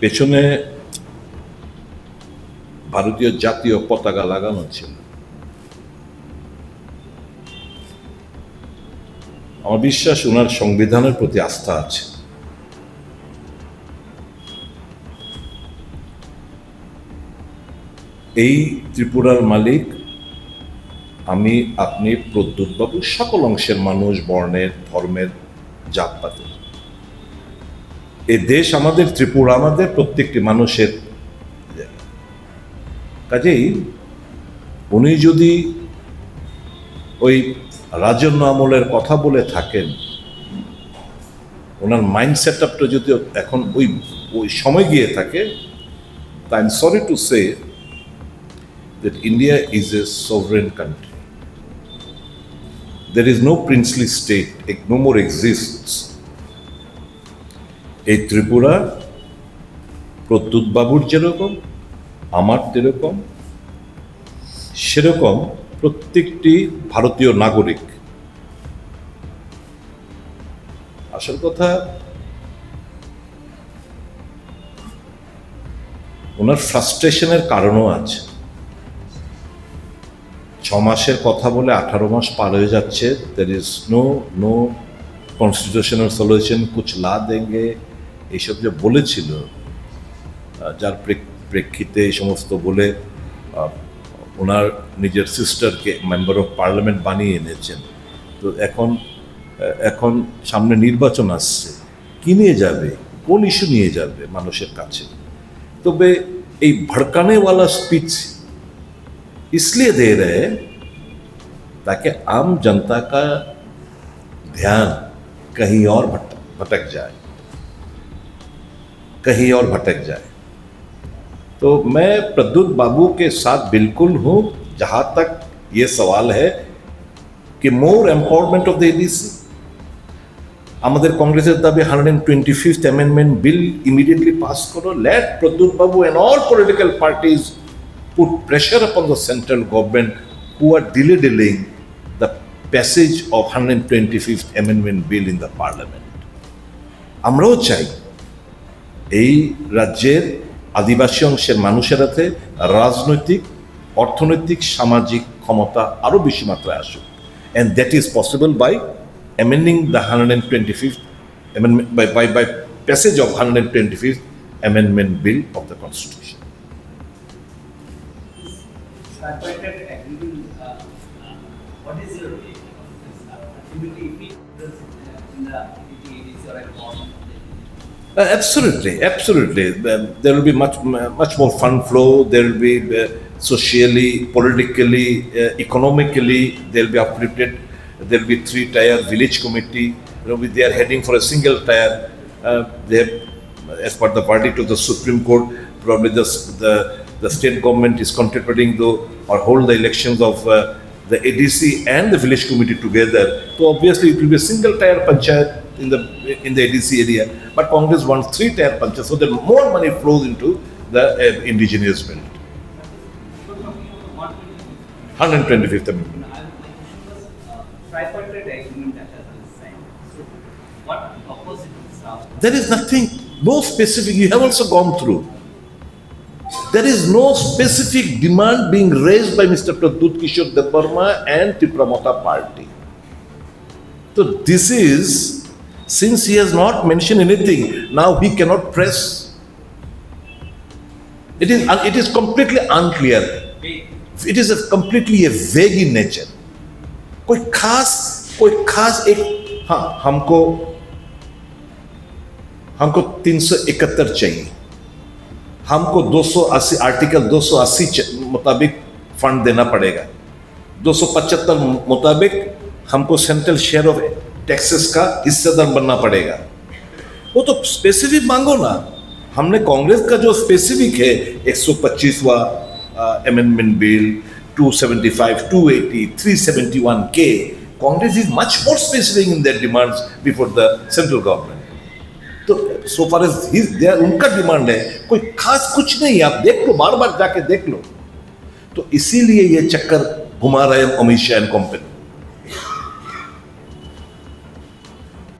পেছনে ভারতীয় জাতীয় পতাকা লাগানো ছিল। আমার বিশ্বাস ওনার সংবিধানের প্রতি আস্থা আছে। এই ত্রিপুরার মালিক, আমি, আপনি প্রদ্যুৎবাবু, সকল অংশের মানুষ, বর্ণের, ধর্মের জাতপাতের এই দেশ আমাদের ত্রিপুরা আমাদের প্রত্যেকটি মানুষের কাজেই উনি যদি ওই রাজন্য আমলের কথা বলে থাকেন ওনার মাইন্ড সেট আপটা যদি এখন ওই ওই সময় গিয়ে থাকে তা I am sorry to say that India is a sovereign country There is no princely state, it no more exists. এই ত্রিপুরা প্রদ্যুৎ বাবুর যেরকম, আমার যেরকম সেরকম প্রত্যেকটি ভারতীয় নাগরিক। আসল কথা, ওনার ফ্রাস্ট্রেশনের কারণও আছে। ছ মাসের কথা বলে আঠারো মাস পার হয়ে যাচ্ছে there is no no constitutional solution কুছ লা দেঙ্গে এইসব যে বলেছিল আহ, যার প্রেক- প্রেক্ষিতে এই সমস্ত বলে আহ, ওনার নিজের সিস্টারকে মেম্বার অফ পার্লামেন্ট বানিয়ে এনেছেন তো এখন আহ, এখন সামনে নির্বাচন আসছে কি নিয়ে যাবে কোন ইস্যু নিয়ে যাবে মানুষের কাছে তবে এই ভড়কানেওয়ালা স্পিচ इसलिए दे रहे हैं ताकि आम जनता का ध्यान कहीं और भटक भटक जाए कहीं और भटक जाए तो मैं प्रद्युत बाबू के साथ बिल्कुल हूं जहां तक ये सवाल है कि more empowerment of the ADC আমাদের কংগ্রেসের দাবি hundred and twenty fifth amendment bill immediately pass করো let Pradyot babu and all political parties put pressure upon the central government who are delay delaying the passage of 125th amendment bill in the parliament আমরাও চাই এই রাজ্যের আদিবাসী অংশের মানুষের হাতে রাজনৈতিক অর্থনৈতিক সামাজিক ক্ষমতা আরও বেশি মাত্রায় আসুক and that is possible by amending the hundred and twenty fifth by by by passage of hundred and twenty fifth amendment bill of the constitution Uh, absolutely, absolutely. Um, there will be much, much more fund flow. There will be uh, socially, politically, uh, economically. They'll be uplifted. There will be three-tier village committee. You know, they are heading for a single tier. Uh, they have, as per the verdict of the Supreme Court, probably the the, the state government is contemplating to or hold the elections of. Uh, the ADC and the village committee together. So obviously it will be a single tier panchayat in the in the ADC area. But Congress wants three tier panchayat, so that more money flows into the uh, indigenous belt. We're talking about what will, 125th amendment. you know, I- my question was, tripartite agreement that has been signed. So what opposites are, There is nothing, no specific. You have also gone through. There is no specific demand being raised by Mr. Pradut Kishore Debarma and Tipramota party. So this is, since he has not mentioned anything, now he cannot press. It is, it is completely unclear. wait, it is completely a vague in nature कोई खास कोई खास एक हाँ हमको हमको 371 चाहिए हमको 280 आर्टिकल 280 मुताबिक फंड देना पड़ेगा 275 मुताबिक हमको सेंट्रल शेयर ऑफ़ टैक्सेस का हिस्सेदार बनना पड़ेगा। वो तो स्पेसिफिक मांगो ना। हमने कांग्रेस का जो स्पेसिफिक है 125वां अमेंडमेंट बिल 275 280 371 के Congress is much more specific in their demands before the central government तो so far as his their उनका डिमांड है, कोई खास कुछ नहीं, आप देख लो बार बार जाके देख लो। तो इसीलिए ये चक्कर घुमा रहे हैं अमित शाह एंड कंपनी